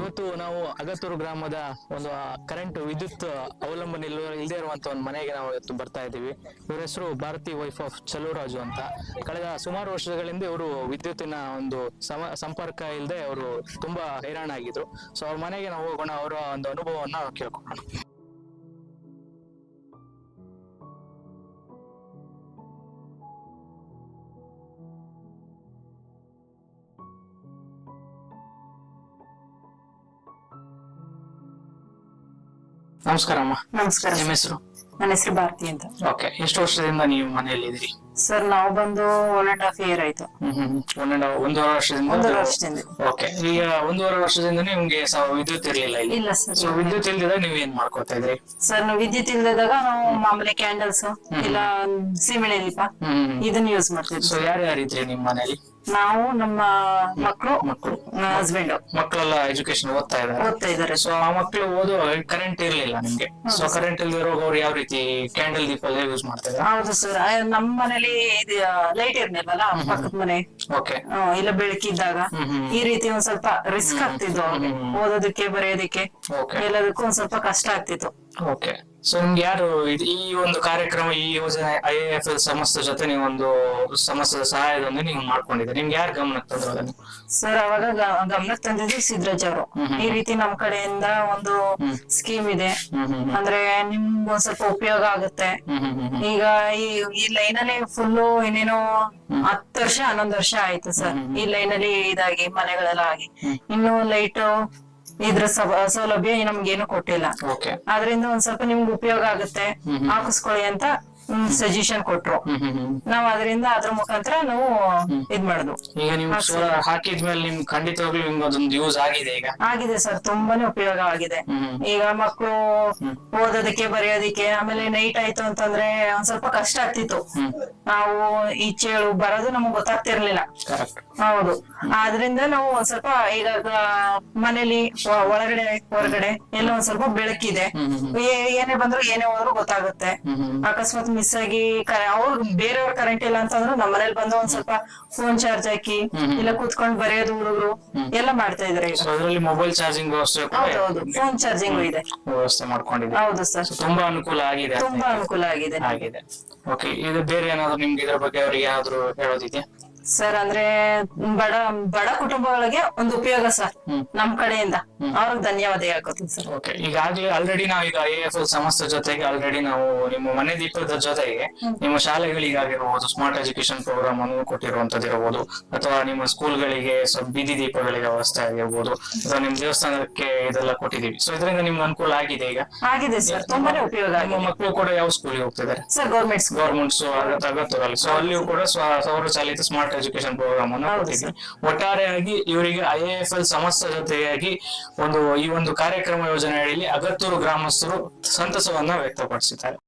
ಇವತ್ತು ನಾವು ಅಗತ್ತೂರು ಗ್ರಾಮದ ಒಂದು ಕರೆಂಟ್ ವಿದ್ಯುತ್ ಅವಲಂಬನೆ ಇಲ್ಲದೆ ಇರುವಂತ ಒಂದು ಮನೆಗೆ ನಾವು ಇವತ್ತು ಬರ್ತಾ ಇದ್ದೀವಿ. ಇವರ ಹೆಸರು ಭಾರತಿ ವೈಫ್ ಆಫ್ ಚಲುವರಾಜು ಅಂತ. ಕಳೆದ ಸುಮಾರು ವರ್ಷಗಳಿಂದ ಇವರು ವಿದ್ಯುತ್ತಿನ ಒಂದು ಸಂಪರ್ಕ ಇಲ್ಲದೆ ಅವರು ತುಂಬಾ ಹೈರಾಣ ಆಗಿದ್ರು ಸೊ ಅವ್ರ ಮನೆಗೆ ನಾವು ಹೋಗೋಣ, ಅವರ ಒಂದು ಅನುಭವವನ್ನ ಕೇಳ್ಕೊಳ್ಳೋಣ ನಮಸ್ಕಾರ ಅಮ್ಮ. ನಮಸ್ಕಾರ ನಿಮ್ಮ ಹೆಸರು? ನನ್ನ ಹೆಸರು ಭಾರತಿ ಅಂತ. ಓಕೆ ಎಷ್ಟು ವರ್ಷದಿಂದ ನೀವು ಮನೆಯಲ್ಲಿ ಇದ್ದೀರಿ? ಸರ್ ನಾವು ಬಂದು ಒನ್ ಅಂಡ್ ಹಾಫ್ ಇಯರ್ ಆಯ್ತು. ಹ್ಮ್ ಹ್ಮ್ ಒನ್ ಅಂಡ್ ಒಂದೂವರೆ ವರ್ಷದಿಂದ ಒಂದೂವರೆ ವರ್ಷದಿಂದ. ಓಕೆ ಈಗ ಒಂದೂವರೆ ವರ್ಷದಿಂದ ನಿಮ್ಗೆ ವಿದ್ಯುತ್ ಇರ್ಲಿಲ್ಲ ಇಲ್ಲಿ. ಇಲ್ಲ ಸರ್ ಸೊ ವಿದ್ಯುತ್ ಇಲ್ದಿದಾಗ ನೀವ್ ಏನ್ ಮಾಡ್ಕೊತಾ ಇದ್ರಿ? ಸರ್ ನಾವು ವಿದ್ಯುತ್ ಇಲ್ದಾಗ ನಾವು ಮಾಮೂಲಿ ಕ್ಯಾಂಡಲ್ಸ್ ಇಲ್ಲ ಸೀಮೆಣ್ಣೆ ದೀಪ ಇದನ್ನ ಯೂಸ್ ಮಾಡ್ತೀವಿ ಸೊ ಯಾರ್ಯಾರು ಇದ್ರಿ ನಿಮ್ ಮನೇಲಿ? ನಾವು ನಮ್ಮ ಮಕ್ಕಳು ಮಕ್ಕಳು ಹಸ್ಬೆಂಡ್ ಮಕ್ಕಳೆಲ್ಲ ಎಜುಕೇಶನ್ ಓದ್ತಾ ಇದ್ದಾರೆ. ಓದ್ತಾ ಇದ್ದಾರೆ. ಸೊ ಆ ಮಕ್ಕಳು ಓದು ಕರೆಂಟ್ ಇರ್ಲಿಲ್ಲ ನಿಮ್ಗೆ. ಸೊ ಕರೆಂಟ್ ಇಲ್ದಿರೋವಾಗ ಅವ್ರು ಯಾವ ರೀತಿ ಕ್ಯಾಂಡಲ್ ದೀಪ ಎಲ್ಲ ಯೂಸ್ ಮಾಡ್ತಾ ಇದ್ದಾರೆ ಹೌದು ಸರ್. ನಮ್ಮ ಮನೇಲಿ ಇದು ಲೈಟ್ ಇರ್ಲಿಲ್ವಲ್ಲ ಪಕ್ಕದ ಮನೆ. ಓಕೆ ಇಲ್ಲ ಬೆಳಕಿದ್ದಾಗ ಈ ರೀತಿ ಒಂದ್ ಸ್ವಲ್ಪ ರಿಸ್ಕ್ ಆಗ್ತಿತ್ತು ಓದೋದಕ್ಕೆ ಬರೆಯೋದಕ್ಕೆ. ಓಕೆ ಎಲ್ಲದಕ್ಕೂ ಒಂದ್ ಸ್ವಲ್ಪ ಕಷ್ಟ ಆಗ್ತಿತ್ತು. ಓಕೆ ಸೊ ನಿಮ್ಗೆ ಯಾರು ಈ ಒಂದು ಕಾರ್ಯಕ್ರಮ ಈ ಯೋಜನೆ ಐ ಎಫ್ ಎಲ್ ಸಂಸ್ಥೆ ಜೊತೆ ನೀವು ಒಂದು ಸಮಸ್ಯೆ ಸಹಾಯದೊಂದಿಗೆ ನೀವು ಮಾಡ್ಕೊಂಡಿದ್ದೀರಿ. ನಿಮ್ಗೆ ಯಾರು ಗಮನಕ್ಕೆ ತಂದ್ರು ಅದನ್ನು ಸರ್ ಅವಾಗ ಗ- ಗಮನಕ್ಕೆ ತಂದಿದ್ದು ಸಿದ್ರಾಜ್ ಅವರು. ಈ ರೀತಿ ನಮ್ ಕಡೆಯಿಂದ ಒಂದು ಸ್ಕೀಮ್ ಇದೆ. ಅಂದ್ರೆ ನಿಮ್ಗೆ ಒಂದ್ ಸ್ವಲ್ಪ ಉಪಯೋಗ ಆಗುತ್ತೆ. ಹ್ಮ್ ಹ್ಮ್ ಹ್ಮ್ ಹ್ಮ್. ಈಗ ಈ ಈ ಲೈನ್ ಅಲ್ಲಿ ಫುಲ್ ಏನೇನೋ ಹತ್ತು ವರ್ಷ ಹನ್ನೊಂದು ವರ್ಷ ಆಯ್ತು ಸರ್ ಈ ಲೈನ್ ಅಲ್ಲಿ ಇದಾಗಿ ಮನೆಗಳೆಲ್ಲ ಆಗಿ. ಇನ್ನು ಲೈಟ್ ಇದ್ರ ಸೌಲಭ್ಯ ಏನು ಕೊಟ್ಟಿಲ್ಲ. ಓಕೆ ಆದ್ರಿಂದ ಒಂದ್ ಸ್ವಲ್ಪ ನಿಮ್ಗೆ ಉಪಯೋಗ ಆಗುತ್ತೆ. ಹಾಕಿಸ್ಕೊಳ್ಳಿ ಅಂತ ಸಜೆಷನ್ ಕೊಟ್ರು. ನಾವ್ ಅದರಿಂದ ಅದ್ರ ಮುಖಾಂತರ ನಾವು ಇದ್ ಮಾಡುದು. ಈಗ ನೀವು ಸೋಲಾರ್ ಹಾಕಿದ್ಮೇಲೆ ನಿಮ್ ಖಂಡಿತವಾಗ್ಲೂ ನಿಮ್ಗೆ ಅದೊಂದು ಯೂಸ್ ಆಗಿದೆ ಈಗ. ಆಗಿದೆ ಸರ್ ತುಂಬಾನೇ ಉಪಯೋಗ ಆಗಿದೆ. ಈಗ ಮಕ್ಕಳು ಓದೋದಕ್ಕೆ ಬರೆಯೋದಕ್ಕೆ ಆಮೇಲೆ ನೈಟ್ ಆಯ್ತು ಅಂತಂದ್ರೆ ಒಂದ್ ಸ್ವಲ್ಪ ಕಷ್ಟ ಆಗ್ತಿತ್ತು. ನಾವು ಈಚೆ ಬರೋದು ನಮಗ್ ಗೊತ್ತಾಗ್ತಿರ್ಲಿಲ್ಲ. ಹೌದು. ಆದ್ರಿಂದ ನಾವು ಒಂದ್ ಸ್ವಲ್ಪ ಈಗ ಮನೇಲಿ ಒಳಗಡೆ ಹೊರಗಡೆ ಎಲ್ಲ ಒಂದ್ ಸ್ವಲ್ಪ ಬೆಳಕಿದೆ. ಏನೇ ಬಂದ್ರು ಏನೇ ಹೋದ್ರು ಗೊತ್ತಾಗುತ್ತೆ. ಅಕಸ್ಮಾತ್ ಮಿಸ್ ಆಗಿ ಅವ್ರ ಬೇರೆಯವ್ರ ಕರೆಂಟ್ ಇಲ್ಲ ಅಂತಂದ್ರೆ ನಮ್ಮ ಮನೇಲಿ ಬಂದು ಒಂದ್ ಸ್ವಲ್ಪ ಫೋನ್ ಚಾರ್ಜ್ ಹಾಕಿ ಇಲ್ಲ ಕೂತ್ಕೊಂಡ್ ಬರೆಯೋದು ಹುಡುಗರು ಎಲ್ಲ ಮಾಡ್ತಾ ಇದಾರೆ ಅದರಲ್ಲಿ ಮೊಬೈಲ್ ಚಾರ್ಜಿಂಗ್ ಹೌದೌದು ಫೋನ್ ಚಾರ್ಜಿಂಗ್ ಇದೆ. ವ್ಯವಸ್ಥೆ ಮಾಡ್ಕೊಂಡಿದೆ ಹೌದು ಸರ್. ತುಂಬಾ ಅನುಕೂಲ ಆಗಿದೆ ತುಂಬಾ ಅನುಕೂಲ ಆಗಿದೆ. ಆಗಿದೆ. ಓಕೆ ಇದು ಬೇರೆ ಏನಾದ್ರು ನಿಮ್ಗೆ ಇದ್ರ ಬಗ್ಗೆ ಅವ್ರಿಗೆ ಯಾವ್ದು ಹೇಳೋದಿದೆಯಾ? ಸರ್ ಅಂದ್ರೆ ಬಡ ಬಡ ಕುಟುಂಬಗಳಿಗೆ ಒಂದು ಉಪಯೋಗ ಸರ್ ನಮ್ ಕಡೆಯಿಂದ. ಅವ್ರಿಗೆ ಧನ್ಯವಾದ ಹೇಳ್ಕೊತೀನಿ ಸರ್ ಓಕೆ ಈಗಾಗ್ಲೇ ಆಲ್ರೆಡಿ ನಾವು ಈಗ ಐ ಎಫ್ ಸಂಸ್ಥೆ ಜೊತೆಗೆ ಆಲ್ರೆಡಿ ನಾವು ನಿಮ್ಮ ಮನೆ ದೀಪದ ಜೊತೆಗೆ ನಿಮ್ಮ ಶಾಲೆಗಳಿಗಾಗಿರ್ಬೋದು ಸ್ಮಾರ್ಟ್ ಎಜುಕೇಶನ್ ಪ್ರೋಗ್ರಾಮ್ ಅನ್ನು ಕೊಟ್ಟಿರುವಂತದ್ದು ಇರಬಹುದು ಅಥವಾ ನಿಮ್ಮ ಸ್ಕೂಲ್ಗಳಿಗೆ ಸ್ವಲ್ಪ ಬೀದಿ ದೀಪಗಳಿಗೆ ವ್ಯವಸ್ಥೆ ಆಗಿರ್ಬೋದು ಅಥವಾ ನಿಮ್ಮ ದೇವಸ್ಥಾನಕ್ಕೆ ಇದೆಲ್ಲ ಕೊಟ್ಟಿದೀವಿ ಸೊ ಇದರಿಂದ ನಿಮ್ಗೆ ಅನುಕೂಲ ಆಗಿದೆ ಈಗ? ಆಗಿದೆ ಸರ್ ತುಂಬಾನೇ ಉಪಯೋಗ ನಿಮ್ಮ ಮಕ್ಕಳು ಕೂಡ ಯಾವ ಸ್ಕೂಲ್ಗೆ ಹೋಗ್ತಿದ್ದಾರೆ? ಸರ್ ಗೌರ್ಮೆಂಟ್ ಗೌರ್ಮೆಂಟ್ ಗೌರ್ಮೆಂಟ್ಸ್ ಅಗತ್ಯ ಸೊ ಅಲ್ಲಿಯೂ ಕೂಡ ಸ್ವ- ಸೌರ ಚಾಲಿತ ಸ್ಮಾರ್ಟ್ ಎಜುಕೇಶನ್ ಪ್ರೋಗ್ರಾಮ್ ಅನ್ನು ಕೊಟ್ಟಿದ್ವಿ. ಒಟ್ಟಾರೆಯಾಗಿ ಇವರಿಗೆ ಐ ಎಫ್ ಎಲ್ ಸಮಸ್ಯೆ ಜೊತೆಯಾಗಿ ಒಂದು ಈ ಒಂದು ಕಾರ್ಯಕ್ರಮ ಯೋಜನೆ ಅಡಿಯಲ್ಲಿ ಅಗತ್ತೂರು ಗ್ರಾಮಸ್ಥರು ಸಂತಸವನ್ನ ವ್ಯಕ್ತಪಡಿಸಿದ್ದಾರೆ.